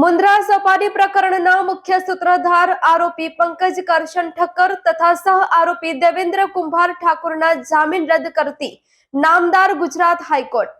મુન્દ્રા સપાટી પ્રકરણના મુખ્ય સૂત્રધાર આરોપી પંકજ કરશન ઠક્કર તથા સહ આરોપી દેવેન્દ્ર કુંભાર ઠાકુરના જામીન રદ કરતી નામદાર ગુજરાત હાઈકોર્ટ.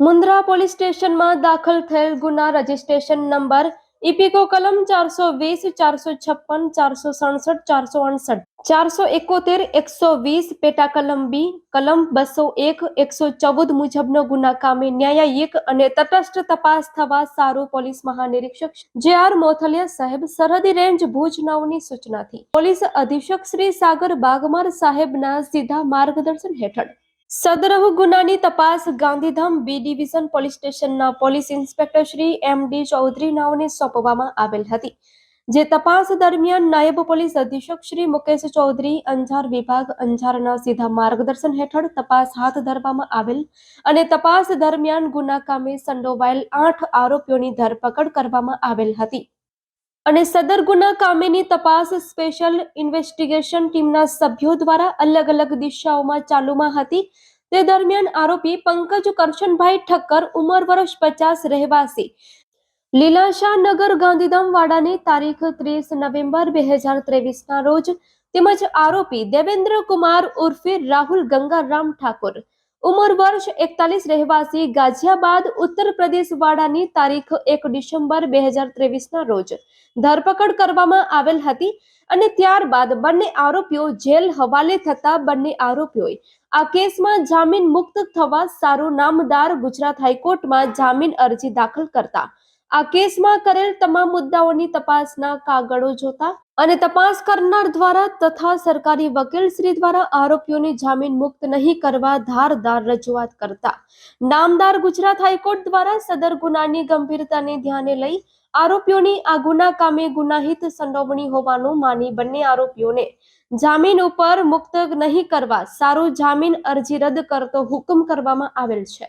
મુન્દ્રા પોલીસ સ્ટેશનમાં દાખલ થયેલ ગુના રજીસ્ટ્રેશન નંબર ઇપિકો કલમ ચારસો વીસ, ચારસો છપ્પન, ચારસો સડસઠ, ચારસો અડસઠ. ચારસો એકોતેર, એકસો વીસ, પેટા કલમ બી, કલમ બસો એક, એકસો ચૌદ મુજબનો ગુના કામે ન્યાયિક અને તટસ્થ તપાસ થવા સારું પોલીસ મહાનિરીક્ષક જે આર મોથલિયા સાહેબ સરહદી રેન્જ ભુજ નવની સૂચનાથી. પોલીસ અધિક્ષક શ્રી સાગર બાગમાર સાહેબના સીધા માર્ગદર્શન હેઠળ સદરહ ગુનાની તપાસ ગાંધીધામ બી ડિવિઝન પોલીસ સ્ટેશનના police inspector Shri M D Chaudhary નાઓને સોંપવામાં આવેલ હતી, જે તપાસ દરમિયાન નાયબ પોલીસ અધિક્ષક શ્રી મુકેશ ચૌધરી, અંજાર વિભાગ, અંજારના સીધા માર્ગદર્શન હેઠળ તપાસ હાથ ધરવામાં આવેલ અને તપાસ દરમિયાન ગુના કામે સંડોવાયેલ આઠ આરોપીઓની ધરપકડ કરવામાં આવેલ હતી. અને સદર ગુના કામેની તપાસ સ્પેશિયલ ઇન્વેસ્ટિગેશન ટીમના સભ્યો દ્વારા અલગ અલગ દિશાઓમાં ચાલુમાં હતી. તે દરમિયાન આરોપી પંકજ કરશનભાઈ ઠક્કર ઉંમર વર્ષ પચાસ રહેવાસી. લીલાશા નગર ગાંધીધામ વાડાની તારીખ ત્રીસ નવેમ્બર બે હજાર ત્રેવીસના રોજ તેમજ આરોપી દેવેન્દ્ર કુમાર ઉર્ફે રાહુલ ગંગારામ ઠાકોર ઉંમર વર્ષ એકતાલીસ રહેવાસી ગાઝિયાબાદ ઉત્તર પ્રદેશ વાડાની તારીખ એક ડિસેમ્બર બે હજાર ત્રેવીસના રોજ ધરપકડ કરવામાં આવેલ હતી અને ત્યારબાદ બંને આરોપીઓ જેલ હવાલે થતા બંને આરોપીઓએ આ કેસમાં જામીન મુક્ત થવા સારું નામદાર ગુજરાત હાઈકોર્ટમાં જામીન અરજી દાખલ કરતા. આ કેસમાં કરેલ તમામ મુદ્દાઓની તપાસના કાગળો જોતા અને તપાસ કરનાર દ્વારા તથા સરકારી વકીલ શ્રી દ્વારા આરોપીઓને જામીન મુક્ત નહીં કરવા ધારદાર રજૂઆત કરતા. નામદાર ગુજરાત હાઈકોર્ટ દ્વારા સદર ગુનાની ગંભીરતાને ધ્યાને લઈ આરોપીઓની આ ગુના કામે ગુનાહિત સંડોવણી હોવાનું માની બંને આરોપીઓને જામીન ઉપર મુક્ત નહીં કરવા સારું જામીન અરજી રદ કરતો હુકમ કરવામાં આવેલ છે.